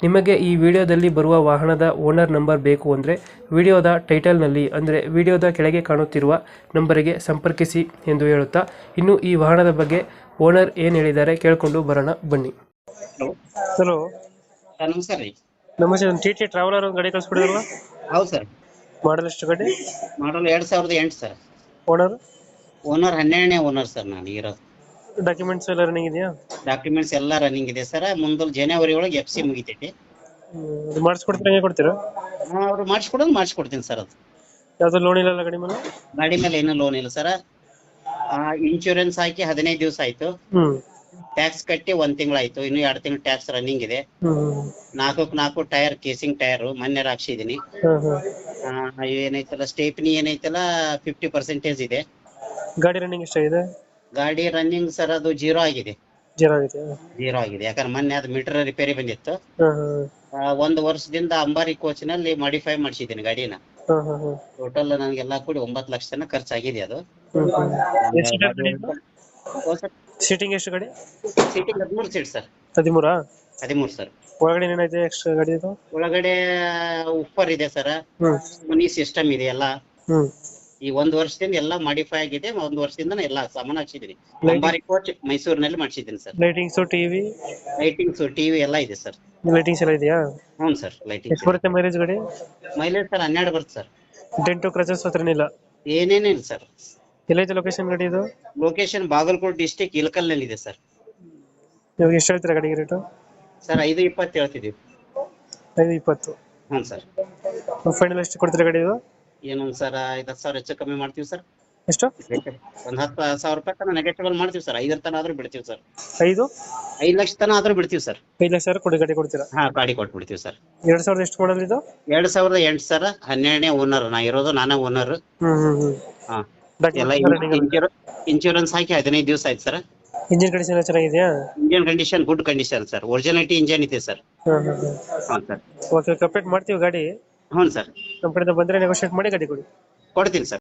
ನಿಮಗೆ ಈ ವಿಡಿಯೋದಲ್ಲಿ ಬರುವ ವಾಹನದ ಓನರ್ ನಂಬರ್ ಬೇಕು ಅಂದರೆ ವಿಡಿಯೋದ ಟೈಟಲ್ನಲ್ಲಿ ಅಂದರೆ ವಿಡಿಯೋದ ಕೆಳಗೆ ಕಾಣುತ್ತಿರುವ ನಂಬರಿಗೆ ಸಂಪರ್ಕಿಸಿ ಎಂದು ಹೇಳುತ್ತಾ ಇನ್ನು ಈ ವಾಹನದ ಬಗ್ಗೆ ಓನರ್ ಏನು ಹೇಳಿದ್ದಾರೆ ಕೇಳಿಕೊಂಡು ಬರೋಣ ಬನ್ನಿ. ಹಲೋ. ಸರ್ ನಮಸ್ಕಾರ ರೀ. ನಮಸ್ತೆ ಟಿ ಟಿ ಟ್ರಾವೆಲರ್ ಒಂದು ಗಾಡಿ ಕಳಿಸ್ಬಿಡಿದ್ರಲ್ಲ ಹೌದು ಸರ್. ಮಾಡಲ್ ಎಷ್ಟು ಗಾಡಿ? ಮಾಡಲ್ ಎರಡು ಸಾವಿರದ ಎಂಟು ಸರ್. ಓನರ್ ಓನರ್ ಹನ್ನೆರಡನೇ ಓನರ್ ಸರ್ ನಾನು ಇರೋದು ಡಾಕ್ಯುಮೆಂಟ್ಸ್ ಎಲ್ಲ ರನ್ನಿಂಗ್ ಇದೆಯಾ? ಡಾಕ್ಯುಮೆಂಟ್ಸ್ ಎಲ್ಲ ರನ್ನಿಂಗ್ ಇದೆ ಸರ್. ಮುಂದೆ ಜನವರಿ ಒಳಗೆ ಎಫ್ ಸಿ ಮುಗಿತೈತಿ. ಅದು ಮಾಡಿಸ್ಕೊಡ್ತೀರಾ ಹೇಗೆ ಕೊಡ್ತೀರಾ? ಅವ್ರು ಮಾಡಿಸ್ಕೊಡೋದು ಮಾಡಿಸ್ಕೊಡ್ತೀನಿ ಸರ್ ಅದು. ಯಾವುದು ಲೋನ್ ಇಲ್ಲ ಗಾಡಿ ಮೇಲೆ? ಗಾಡಿ ಮೇಲೆ ಏನೂ ಲೋನ್ ಇಲ್ಲ ಸರ್. ಇನ್ಶೂರೆನ್ಸ್ ಹಾಕಿ ಹದಿನೈದು ದಿವಸ ಆಯ್ತು. ಹ್ಞೂ ಟ್ಯಾಕ್ಸ್ ಕಟ್ಟಿ ಒಂದ್ ತಿಂಗಳಾಯ್ತು ಇನ್ನು ಎರಡು ತಿಂಗಳು ಟ್ಯಾಕ್ಸ್ ರನ್ನಿಂಗ್ ಇದೆ. ನಾಲ್ಕಕ್ಕೆ ನಾಲ್ಕು ಟೈರ್ ಕೇಸಿಂಗ್ ಟೈರ್ ಮೊನ್ನೆ ಹಾಕ್ಸಿದೀನಿ ಆ, ಏನೈತಲ್ಲ ಸ್ಟೇಪ್ನಿ ಏನೈತಲ್ಲ ಫಿಫ್ಟಿ ಪರ್ಸೆಂಟೇಜ್ ಇದೆ. ಗಾಡಿ ರನ್ನಿಂಗ್ ಎಷ್ಟಾಗಿದೆ? ಗಾಡಿ ರನ್ನಿಂಗ್ ಸರ್ ಅದು ಜೀರೋ ಆಗಿದೆ. ಜೀರೋ ಆಗಿದೆ ಜೀರೋ ಆಗಿದೆ. ಯಾಕಂದ್ರೆ ಮೊನ್ನೆ ಅದು ಮೀಟರ್ ರಿಪೇರಿ ಬಂದಿತ್ತು. ಹಾಂ ಆ, ಒಂದು ವರ್ಷದಿಂದ ಅಂಬಾರಿ ಕೋಚ್ನಲ್ಲಿ ಮಾಡಿಫೈ ಮಾಡಿಸಿದ್ದೀನಿ ಗಾಡಿನ. ಹಾಂ ಹಾಂ ಹಾಂ. ಟೋಟಲ್ ನನಗೆಲ್ಲ ಕೂಡಿ ಒಂಬತ್ತು ಲಕ್ಷ ತನಕ ಖರ್ಚಾಗಿದೆ ಅದು. ಸೀಟಿಂಗ್ ಎಷ್ಟು ಗಾಡಿ ಸೀಟಿಂಗ್ ಹದಿಮೂರು ಸೀಟ್ ಸರ್. ಹದಿಮೂರಾ? ಹದಿಮೂರು ಸರ್. ಒಳಗಡೆ ಏನಾಯ್ತು ಎಕ್ಸ್ಟ್ರಾ ಗಾಡಿ ಇದು? ಒಳಗಡೆ ಉಪ್ಪರ್ ಇದೆ ಸರ್. ಹ್ಮ್. ಮನಿ ಸಿಸ್ಟಮ್ ಇದೆ ಎಲ್ಲ. ಹ್ಮ್. ಈ ಒಂದ್ ವರ್ಷದಿಂದ ಎಲ್ಲಾ ಮಾಡಿಫೈ ಆಗಿದೆ. ಒಂದ್ ವರ್ಷದಿಂದ ಎಲ್ಲಾ ಸಾಮಾನು ಹಚ್ಚಿದೀನಿ ಅಂಬಾರಿ ಕೋಚ್ ಮೈಸೂರಿನಲ್ಲಿ ಮಾಡಿಸಿದ್ದೀನಿ sir. Lightings TV lightings TV ಎಲ್ಲಾ ಇದೆ ಸರ್. ಲೈಟಿಂಗ್ಸ್ ಎಲ್ಲ ಇದೆಯಾ? ಹ್ಞೂ ಸರ್ ಲೈಟಿಂಗ್ ಎಷ್ಟು ಬರುತ್ತೆ ಮೈಲೇಜ್ ಗಾಡಿ? ಮೈಲೇಜ್ ಸರ್ ಹನ್ನೆರಡು ಬರುತ್ತೆ ಸರ್. ಡೆಂಟು ಕ್ರಚಸ್ ಹತ್ರ ಏನಿಲ್ಲ ಏನೇನಿಲ್ಲ ಸರ್. ಎಲ್ಲೈತೆ ಲೊಕೇಶನ್ ಗಾಡಿ ಇದು? ಲೊಕೇಶನ್ ಬಾಗಲಕೋಟ್ ಡಿಸ್ಟಿಕ್ ಇಲಕಲ್ನಲ್ಲಿ ಇದೆ ಸರ್. ನಿಮಗೆ ಎಷ್ಟು ಹೇಳ್ತೀರಾ ಗಾಡಿಗೆ ರೇಟು ಸರ್ ಐದು ಇಪ್ಪತ್ತು ಹೇಳ್ತಿದ್ದೀವಿ. ಐದು ಇಪ್ಪತ್ತು. ಹ್ಞೂ ಸರ್. ಫೈನಲ್ ಎಷ್ಟು ಕೊಡ್ತೀರಾ ಗಾಡಿ ಇದು? ಏನೊಂದು ಸರ್ ಐದ್ ಹತ್ತು ಸಾವಿರ ಹೆಚ್ಚು ಕಮ್ಮಿ ಮಾಡ್ತೀವಿ ಸರ್. ಎಷ್ಟು? ಒಂದು ಹತ್ತು ಸಾವಿರ ರೂಪಾಯಿ ತನಕ ನೆಗೆಟಿವಲ್ ಮಾಡ್ತೀವಿ ಸರ್. ಐದರ ತನ ಆದ್ರೂ ಬಿಡ್ತೀವಿ ಸರ್. ಐದು? ಐದು ಲಕ್ಷ ತನಕ ಆದ್ರೂ ಬಿಡ್ತೀವಿ ಸರ್. ಐದು ಲಕ್ಷ ಸಾವಿರ ಕೊಡಿ ಗಾಡಿ ಕೊಡ್ತೀರಾ? ಹಾ ಗಾಡಿ ಕೊಟ್ಬಿಡ್ತೀವಿ ಸರ್. ಎರಡ್ ಸಾವಿರದ ಎಷ್ಟು ಮಾಡಲ್ ಇದು? ಎರಡು ಸಾವಿರದ ಎಂಟು ಸರ್ ಹನ್ನೆರಡನೇ ಓನರ್. ನಾ ಇರೋದು ನಾನೇ ಓನರ್. ಹ್ಮ್ ಹ್ಮ್ ಹ್ಮ್. ಹಾಂ. ಎಲ್ಲ ಇನ್ಶೂರೆನ್ಸ್ ಹಾಕಿ ಹದಿನೈದು ದಿವಸ ಆಯ್ತು ಸರ್. ಇಂಜಿನ್ ಕಂಡೀಷನ್ ಚೆನ್ನಾಗಿದೆಯಾ? Engine condition good condition sir. Originality engine ಇದೆ ಸರ್. ಹ್ಮ್ ಹ್ಮ್ ಹ್ಮ್. ಹಾಂ ಸರ್. ಓಕೆ ಕಂಪ್ಲೀಟ್ ಮಾಡ್ತೀವಿ ಗಾಡಿ. ಹ್ಞೂ ಸರ್. ನಮ್ಮ ಕಡೆಯಿಂದ ಬಂದ್ರೆ ನೆಗೋಷಿಯೇಟ್ ಮಾಡಿ ಗಾಡಿ ಕೊಡಿ. ಕೊಡ್ತೀನಿ ಸರ್.